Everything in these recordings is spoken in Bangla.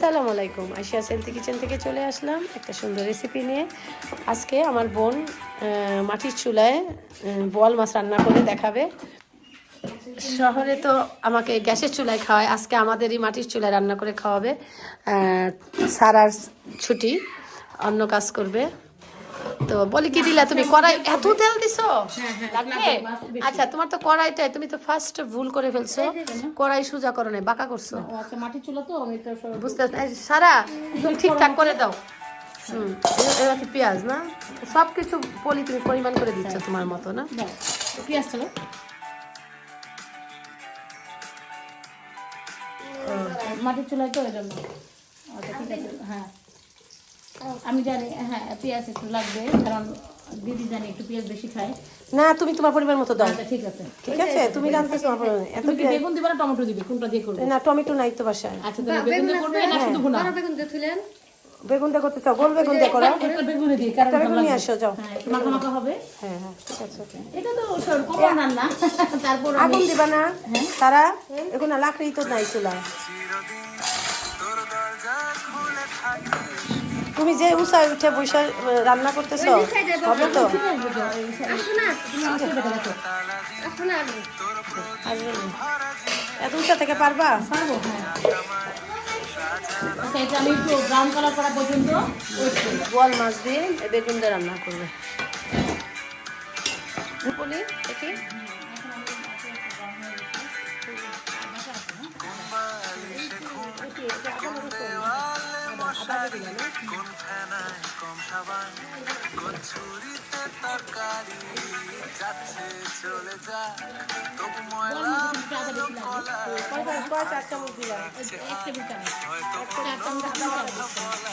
সালাম আলাইকুম। আশিয়া সেলতি কিচেন থেকে চলে আসলাম একটা সুন্দর রেসিপি নিয়ে। আজকে আমার বোন মাটির চুলায় বল বোয়াল মাছ রান্না করে দেখাবে। শহরে তো আমাকে গ্যাসের চুলায় খাওয়ায়, আজকে আমাদেরই মাটির চুলায় রান্না করে খাওয়াবে। সারার ছুটি, অন্য কাজ করবে। তো বলি কি দিলা তুমি কড়াই এত তেল দিছো? লাগবে? আচ্ছা তোমার তো কড়াইটাই তুমি তো ফার্স্ট ভুল করে ফেলছো। কড়াই সোজা করো নাই বাঁকা করছ। আচ্ছা মাটির চুলা তো আমি তো বুঝতে। সারা তুমি ঠিকঠাক করে দাও। হুম এবার কি পেঁয়াজ না? সব কিছু বলি তুমি পরিমাণ করে দিচ্ছ তোমার মতো না? পেঁয়াজ চলো মাটির চুলায় তো এই জন্য। আচ্ছা ঠিক আছে। হ্যাঁ। আমি জানি হ্যাঁ পেঁয়াজ একটু লাগবে কারণ দিদি জানি একটু পেঁয়াজ বেশি খায়। না তুমি তোমার পরিমাণ মতো দাও। আচ্ছা ঠিক আছে। ঠিক আছে? তুমি এত তুমি কি বেগুন দিবে না টমেটো দিবে? কোনটা দিয়ে করবে? না টমেটো নাই তো বাসায়। আচ্ছা তাহলে বেগুন দিয়ে করবে না শুধু ভুনা? বেগুন দিয়ে করতে চাও গোল বেগুন দিয়ে করো। একটা বেগুনে দিই কারণ বেগুন নিয়ে আসো যাও। হ্যাঁ মাখা মাখা হবে। হ্যাঁ হ্যাঁ ঠিক আছে। এটা তো রান্না তারপর আগুন দিবা না। তারা এখন লাকড়ি তো নাই চুলায়। তুমি যে উষায় উঠে বসে রান্না করতেছো? হবে তো? এত উঁচা থেকে পারবা? পারব হ্যাঁ। আচ্ছা আমি একটু ব্রাউন কালার করা পর্যন্ত মাছ দিয়ে বেগুন দিয়ে রান্না করবে। বলি দেখি। কয়- কয় চার চামচ দিলাম এক টেবিল চামচ চার চামচ আদা বাটা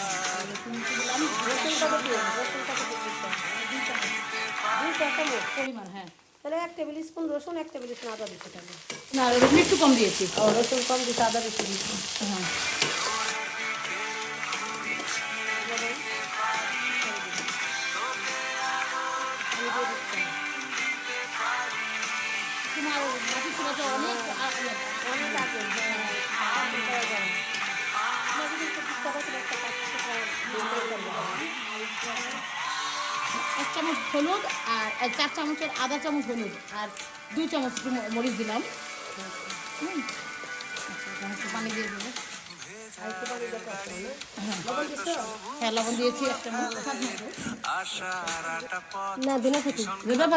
রসুন কত দিও রসুন কত দিয়ে দিচ্ছ? দুই চা চামচ পরিমাণ হ্যাঁ তাহলে এক টেবিল স্পুন রসুন এক টেবিল স্পুন আদা দিতে তাহলে না রসুন একটু কম দিয়েছি। ও রসুন কম দিতে আদা বেশি দিচ্ছি হ্যাঁ। চামচ হলুদ আর আর চার চামচের আধা চামচ হলুদ আর দুই চামচ একটু মরিচ দিলাম। হুম। পানি দিয়ে দেবো।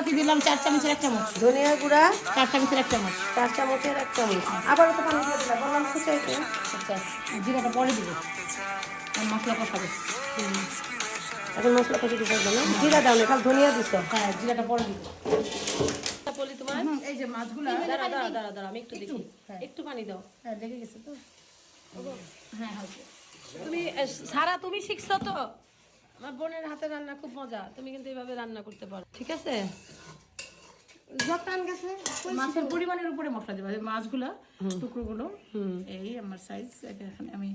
এক দিলাম চার চামচের এক চামচ ধনিয়া গুঁড়া চার চামচের এক চামচ চার চামচের এক চামচ আবারও তো পানি দিয়ে দিলাম বললাম আচ্ছা জিরাটা পরে দিব। আর মশলা কষাবে। এখন মশলা কষে দিতে হবে না? জিরা দাও না খালি ধনিয়া দিছ। হ্যাঁ জিরাটা পরে দিব। বলি তোমার? এই যে মাছগুলো। দাঁড়া দাঁড়া দাঁড়া দাঁড়া আমি একটু দেখি। একটু পানি দাও। হ্যাঁ লেগে গেছে তো। হ্যাঁ তুমি সারা তুমি শিখছো তো? আমার বোনের হাতে রান্না খুব মজা। তুমি কিন্তু এইভাবে রান্না করতে পারো। ঠিক আছে? গেছে। মাছের পরিমাণের উপরে মশলা দেবো এই মাছগুলো টুকরোগুলো এই আমার সাইজ এখানে আমি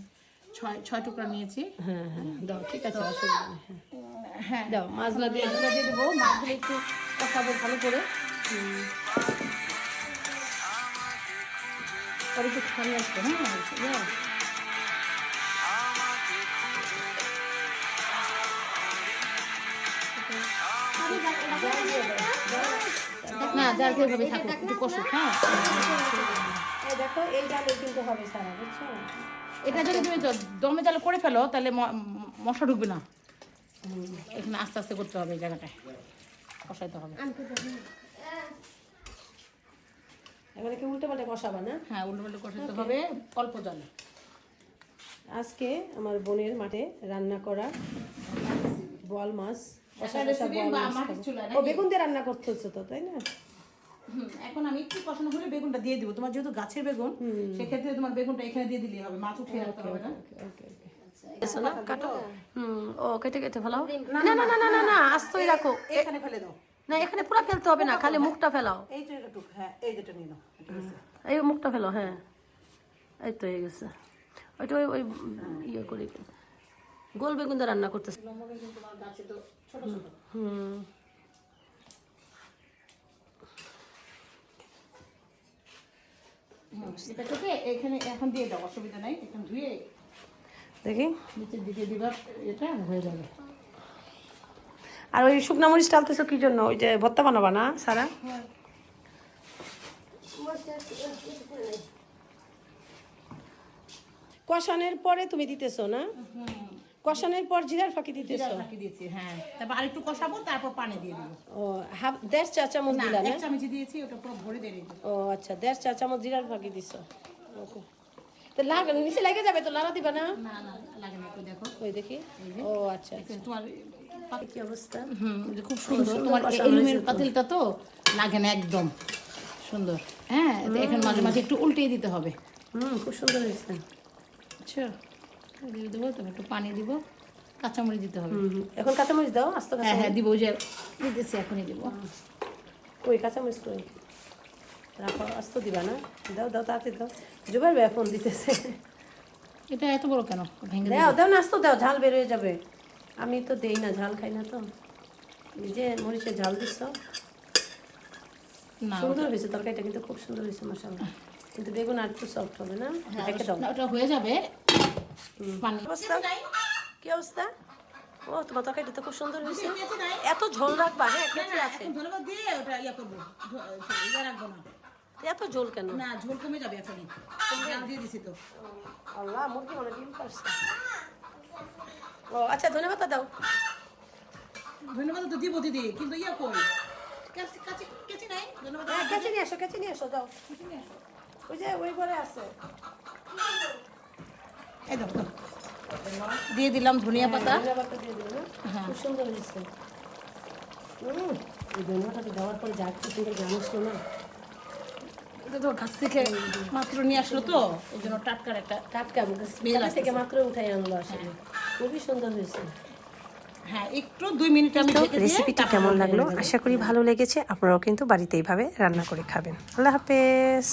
ছয় ছয় টুকরা নিয়েছি। হ্যাঁ হ্যাঁ। দাও ঠিক আছে অসুবিধা নেই। হ্যাঁ। দাও দিয়ে মাছগুলো দিয়ে দেবো। মাছগুলো একটু কষাবো ভালো করে। একটু আসবে হ্যাঁ। না যার যেভাবে থাকুক একটু কষুক হ্যাঁ। দেখো এই ডালে কিন্তু হবে সারা বুঝছ? এটা যদি তুমি দমে জালে করে ফেলো তাহলে ম- ম- ঢুকবে না। এখানে আস্তে আস্তে করতে হবে এই জায়গাটায়। কষাইতে হবে। এবারে কি উল্টে পাল্টে কষাবা না? হ্যাঁ উল্টো পাল্টো কষাইতে হবে অল্প জলে। আজকে আমার বোনের মাঠে রান্না করা বোয়াল মাছ। ও বেগুন দিয়ে রান্না করতে হচ্ছে তো তাই না? এখন আমি একটু কষানো হলে বেগুনটা দিয়ে দিব। তোমার যেহেতু গাছের বেগুন সেক্ষেত্রে তোমার বেগুনটা এখানে দিয়ে দিলেই হবে মাছ উঠিয়ে রাখতে হবে না? ওকে ওকে এসো না কাটো হুম ও কেটে কেটে ফেলাও। না না না না না না আস্তই রাখো। এখানে ফেলে দাও। না এখানে পুরো ফেলতে হবে না খালি মুখটা ফেলাও। এই যে হ্যাঁ এই যেটা নিয়ে এই মুখটা ফেলো হ্যাঁ। এই তো হয়ে গেছে। ওইটা ওই ওই ইয়ে করে। গোল বেগুন রান্না করতেছে। তোমার গাছে তো ছোট ছোট। হুম। এটা এখানে এখন দিয়ে দাও অসুবিধা নাই। এখন ধুয়ে দেখি। নিচের দিকে দিবা এটা হয়ে যাবে। আর ওই শুকনা মরিচ টালতেছো কি জন্য? ওই যে ভর্তা বানাবা না সারা? কষানোর পরে তুমি দিতেছো না? কষানোর পর জিরার ফাঁকি দিতেছো ফাঁকি দিয়েছি হ্যাঁ। তারপর আরেকটু কষাবো তারপর পানি দিয়ে দিব। ও হাফ দেড় চা চামচ না দিলা না? এক চামচ দিয়েছি ওটা পুরো ভরে দিয়ে দিবো। ও আচ্ছা দেড় চা চামচ জিরার ফাঁকি দিছো। ওকে। তো লাগ নিচে লেগে যাবে তো লাড়া দিবা না? না না লাগে না দেখো। ওই দেখি। ও আচ্ছা আচ্ছা। তোমার কি অবস্থা? হুম খুব সুন্দর। তোমার তো। পাতিলটা তো লাগে না একদম। সুন্দর। হ্যাঁ এখানে মাঝে মাঝে একটু উল্টিয়ে দিতে হবে। হুম খুব সুন্দর হয়েছে। আচ্ছা। দিয়ে দেবো তবে একটু পানি দিব। কাঁচামরিচ দিতে হবে। এখন কাঁচামরিচ দাও আস্ত হ্যাঁ হ্যাঁ দিব যে দিতেছি এখনই দিব। ওই কাঁচামরিচ কই? রাখো আস্ত দিবা না? দাও দাও তাড়াতাড়ি দাও। ভাই ফোন দিতেছে। এটা এত বড় কেন? ভেঙে দাও দাও না আস্ত দাও ঝাল বের হয়ে যাবে। আমি তো দেই না ঝাল খাই না তো। যে মরিচের ঝাল দিচ্ছ। সুন্দর হয়েছে তরকারিটা কিন্তু খুব সুন্দর হয়েছে মশালা কিন্তু বেগুন আর একটু সফট হবে না? হ্যাঁ, ওটা হয়ে যাবে। কি অবস্থা? ও তোমার তরকারিটা তো খুব সুন্দর হয়েছে। এত ঝোল রাখবা হ্যাঁ কেটে আছে। ধন্যবাদ দিয়ে ওটা ইয়া করব। ইয়া রাখব না। এত ঝোল কেন? না ঝোল কমে যাবে এখনই। জাল দিয়ে দিছি তো। আল্লাহ মুরগি মনে ডিম পারছে। ও আচ্ছা ধন্যবাদ দাও। ধন্যবাদ তো দিব দিদি কিন্তু ইয়া কই? কাছে কাছে কেচি নাই? ধন্যবাদ। হ্যাঁ কেচে নিয়ে আসো কেচে নিয়ে আসো যাও ওই যে ওই ঘরে আছে। এই দিয়ে দিলাম ধনিয়া পাতা। ধন্যবাদটা দিয়ে দিও না? খুব সুন্দর হয়েছে। এই ধন্যবাদটা দেওয়ার পরে যা কি সুন্দর গান আসলো না? এটা তো গাছ থেকে মাত্র নিয়ে আসলো তো এই জন্য টাটকার একটা টাটকা গাছ থেকে মাত্র উঠাই আনলো আসলে। খুবই সুন্দর হয়েছে। হ্যাঁ একটু দুই মিনিট আমি রেসিপিটা কেমন লাগল? আশা করি ভালো লেগেছে। আপনারাও কিন্তু বাড়িতে এইভাবে রান্না করে খাবেন। আল্লাহ হাফেজ।